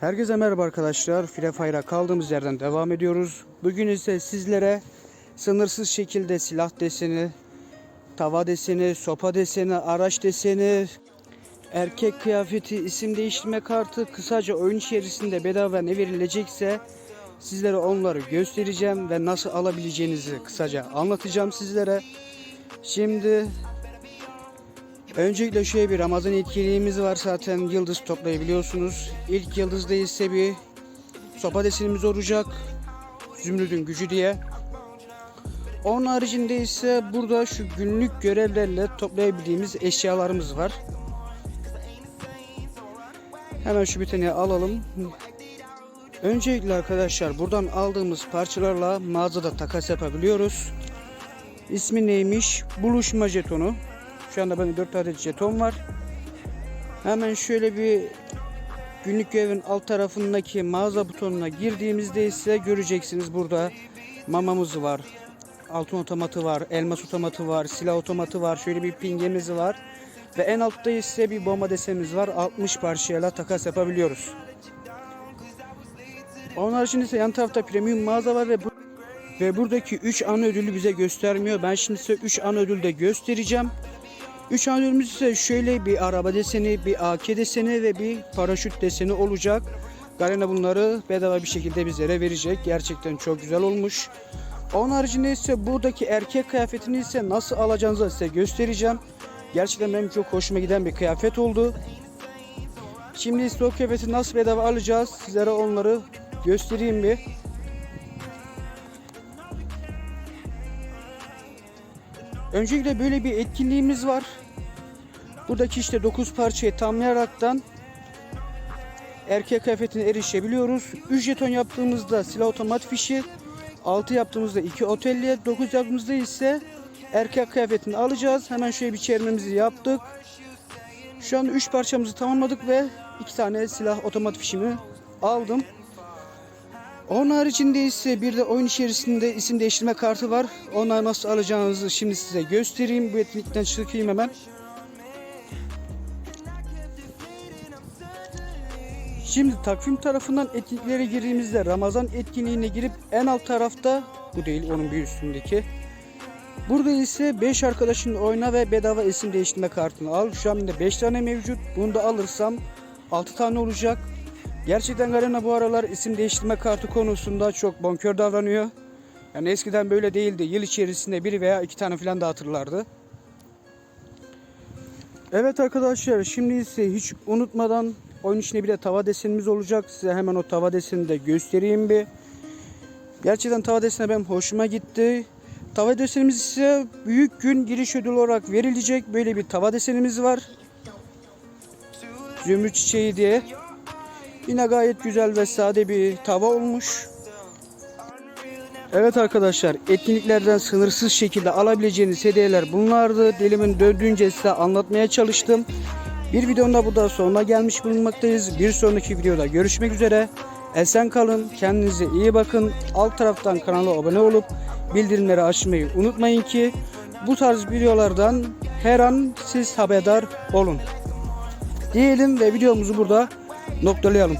Herkese merhaba arkadaşlar. Free Fire'a kaldığımız yerden devam ediyoruz. Bugün ise sizlere sınırsız şekilde silah deseni, tava deseni, sopa deseni, araç deseni, erkek kıyafeti, isim değiştirme kartı, kısaca oyun içerisinde bedava ne verilecekse sizlere onları göstereceğim ve nasıl alabileceğinizi kısaca anlatacağım sizlere. Şimdi Öncelikle şöyle bir Ramazan etkinliğimiz var zaten yıldız toplayabiliyorsunuz. İlk yıldızda ise bir sopa desenimiz olacak. Zümrüdün gücü diye. Onun haricinde ise burada şu günlük görevlerle toplayabildiğimiz eşyalarımız var. Hemen şu bir tane alalım. Öncelikle arkadaşlar buradan aldığımız parçalarla mağazada takas yapabiliyoruz. İsmi neymiş? Buluşma jetonu. Şu anda bende 4 adet jeton var. Hemen şöyle bir günlük görevin alt tarafındaki mağaza butonuna girdiğimizde ise göreceksiniz burada mamamız var. Altın otomatı var, elmas otomatı var, silah otomatı var, şöyle bir pingemiz var. Ve en altta ise bir bomba desenimiz var. 60 parçayla takas yapabiliyoruz. Onun haricinde ise yan tarafta premium mağaza var ve bu ve buradaki 3 ana ödülü bize göstermiyor. Ben şimdi size 3 ana ödül de göstereceğim. 3 ana ödülümüz ise şöyle bir araba deseni, bir AK deseni ve bir paraşüt deseni olacak. Garena bunları bedava bir şekilde bizlere verecek. Gerçekten çok güzel olmuş. Onun haricinde ise buradaki erkek kıyafetini ise nasıl alacağınızı size göstereceğim. Gerçekten benim çok hoşuma giden bir kıyafet oldu. Şimdi ise o kıyafeti nasıl bedava alacağız sizlere onları göstereyim bir. Öncelikle böyle bir etkinliğimiz var. Buradaki işte 9 parçayı tamlayaraktan erkek kıyafetine erişebiliyoruz. 3 jeton yaptığımızda silah otomat fişi, 6 yaptığımızda 2 otelye, 9 yaptığımızda ise erkek kıyafetini alacağız. Hemen şöyle bir çevirmemizi yaptık. Şu an 3 parçamızı tamamladık ve 2 tane silah otomat fişimi aldım. Onun haricinde ise bir de oyun içerisinde isim değiştirme kartı var. Onları nasıl alacağınızı şimdi size göstereyim. Bu etkinlikten çıkayım hemen. Şimdi takvim tarafından etkinliklere girdiğimizde Ramazan etkinliğine girip en alt tarafta bu değil onun bir üstündeki. Burada ise 5 arkadaşın oyna ve bedava isim değiştirme kartını al. Şu an bende 5 tane mevcut. Bunu da alırsam 6 tane olacak. Gerçekten Garena bu aralar isim değiştirme kartı konusunda çok bonkör davranıyor. Yani eskiden böyle değildi. Yıl içerisinde bir veya iki tane falan dağıtırlardı. Evet arkadaşlar şimdi ise hiç unutmadan oyun içinde bir de tava desenimiz olacak. Size hemen o tava desenini de göstereyim bir. Gerçekten tava deseni benim hoşuma gitti. Tava desenimiz ise büyük gün giriş ödülü olarak verilecek. Böyle bir tava desenimiz var. Zümrüt çiçeği diye. Yine gayet güzel ve sade bir tava olmuş. Evet arkadaşlar etkinliklerden sınırsız şekilde alabileceğiniz hediyeler bunlardı. Dilimin döndüğünce size anlatmaya çalıştım. Bir videonun da burada sonuna gelmiş bulunmaktayız. Bir sonraki videoda görüşmek üzere. Esen kalın, kendinize iyi bakın. Alt taraftan kanala abone olup bildirimleri açmayı unutmayın ki bu tarz videolardan her an siz haberdar olun. Diyelim ve videomuzu burada noktalayalım.